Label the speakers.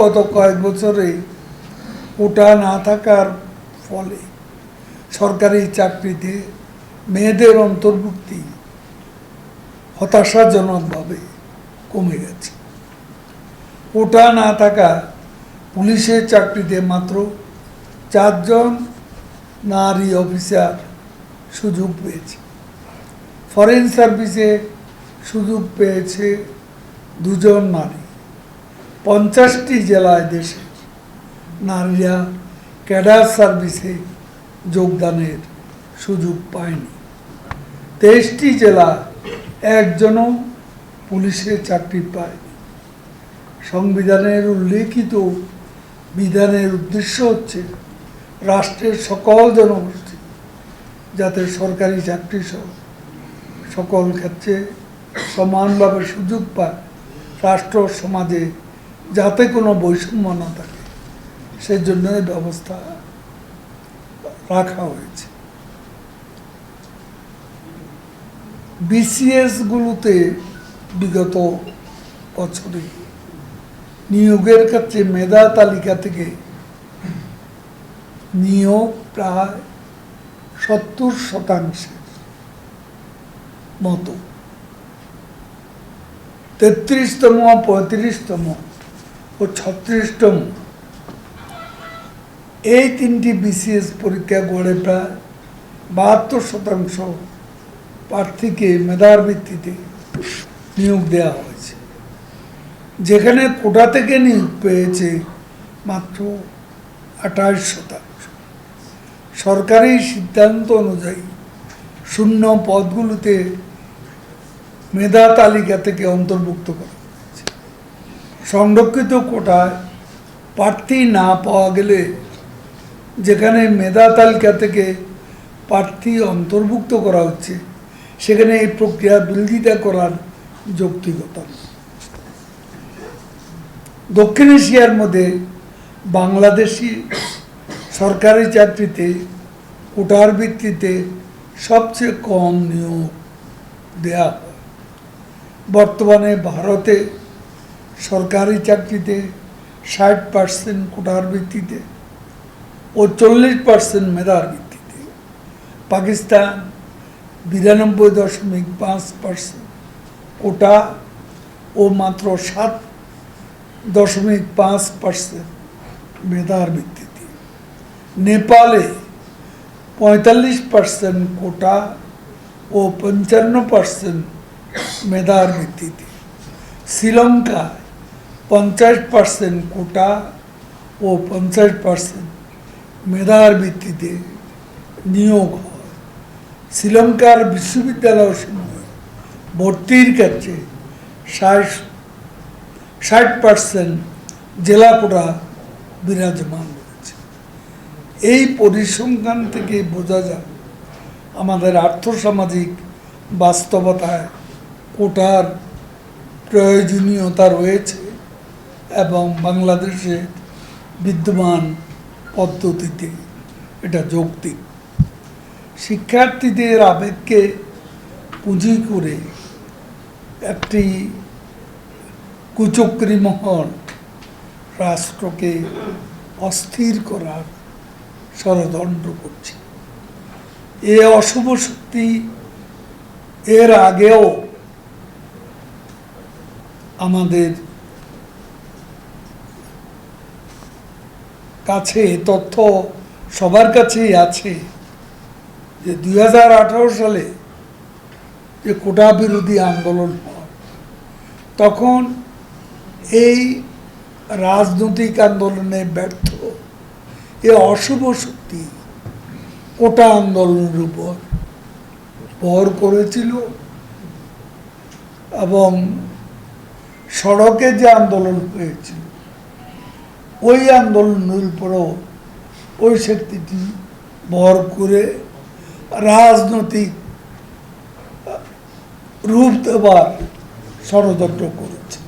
Speaker 1: গত কয়েক বছরে কোটা না থাকার ফলে সরকারি চাকরিতে মেয়েদের অন্তর্ভুক্তি হতাশাজনকভাবে কমে গেছে। ওটা না থাকা পুলিশের চাকরিতে মাত্র চারজন নারী অফিসার সুযোগ পেয়েছে। ফরেন সার্ভিসে সুযোগ পেয়েছে দুজন নারী। পঞ্চাশটি জেলায় দেশে নারীরা ক্যাডার সার্ভিসে যোগদানের সুযোগ পায়নি। তেইশটি জেলা একজনও পুলিশের চাকরি পায়নি। সংবিধানের উল্লেখিত বিধানের উদ্দেশ্য হচ্ছে রাষ্ট্রের সকল জনগোষ্ঠী যাতে সরকারি চাকরি সহ সকল ক্ষেত্রে সমানভাবে সুযোগ পায়, রাষ্ট্র সমাজে যাতে কোনো বৈষম্য না থাকে, সেজন্য এই ব্যবস্থা রাখা হয়েছে। বিসিএস গুলোতে বিগত বছরে নিয়োগের ক্ষেত্রে মেধা তালিকা থেকে নিয়োগ প্রায় সত্তর শতাংশের মতো। তেত্রিশতম, পঁয়ত্রিশতম ও ছত্রিশতম। এই তিনটি বিসিএস পরীক্ষা গড়ে প্রায় বাহাত্তর শতাংশ প্রার্থীকে মেধার ভিত্তিতে নিয়োগ দেওয়া হয়েছে। যেখানে কোটা থেকে নিয়োগ পেয়েছে মাত্র আঠাশ শতাংশ। সরকারি সিদ্ধান্ত অনুযায়ী শূন্য পদগুলোতে মেধা তালিকা থেকে অন্তর্ভুক্ত করা। সংরক্ষিত কোটায় প্রার্থী না পাওয়া গেলে যেখানে মেধা তালিকা থেকে প্রার্থী অন্তর্ভুক্ত করা হচ্ছে, সেখানে এই প্রক্রিয়া বিরোধিতা করার যৌক্তিকতা দক্ষিণ এশিয়ার মধ্যে বাংলাদেশি সরকারি চাকরিতে কোটার ভিত্তিতে সবচেয়ে কম নিয়োগ দেয়া বর্তমানে ভারতে সরকারি চাকরিতে ষাট পার্সেন্ট কোটার ভিত্তিতে ও চল্লিশ পার্সেন্ট মেধার ভিত্তিতে। পাকিস্তান বিরানব্বই দশমিক পাঁচ পার্সেন্ট কোটা ও মাত্র সাত দশমিক পাঁচ পার্সেন্ট মেধার ভিত্তিতে। নেপালে পঁয়তাল্লিশ পার্সেন্ট কোটা ও পঞ্চান্ন পার্সেন্ট মেধার ভিত্তিতে। শ্রীলঙ্কায় পঞ্চাশ পার্সেন্ট কোটা ও পঞ্চাশ পার্সেন্ট মেধার ভিত্তিতে নিয়োগ হয়। শ্রীলঙ্কার বিশ্ববিদ্যালয় বিশ্ববিদ্যালয়সমূহ ভর্তির ক্ষেত্রে ষাট ষাট পার্সেন্ট জেলা কোটা বিরাজমান রয়েছে। এই পরিসংখ্যান থেকে বোঝা যায়, আমাদের আর্থসামাজিক বাস্তবতায় কোটার প্রয়োজনীয়তা রয়েছে। এবং বাংলাদেশে বিদ্যমান পদ্ধতিতে এটা যৌক্তিক। শিক্ষার্থীদের আবেগকে পুঁজি করে একটি কুচক্রী মহল রাষ্ট্রকে অস্থির করার ষড়যন্ত্র করছে। এ অশুভ শক্তি এর আগেও আমাদের কাছে, তথ্য সবার কাছেই আছে যে দুই হাজার আঠারো সালে যে কোটা বিরোধী আন্দোলন হয়, তখন এই রাজনৈতিক আন্দোলনে ব্যর্থ। এ অশুভ শক্তি কোটা আন্দোলনের উপর ভর করেছিল এবং সড়কে যে আন্দোলন হয়েছিল ওই আন্দোলনের উপরও ওই শক্তিটি ভর করে রাজনৈতিক রূপ দেবার ষড়যন্ত্র করেছে।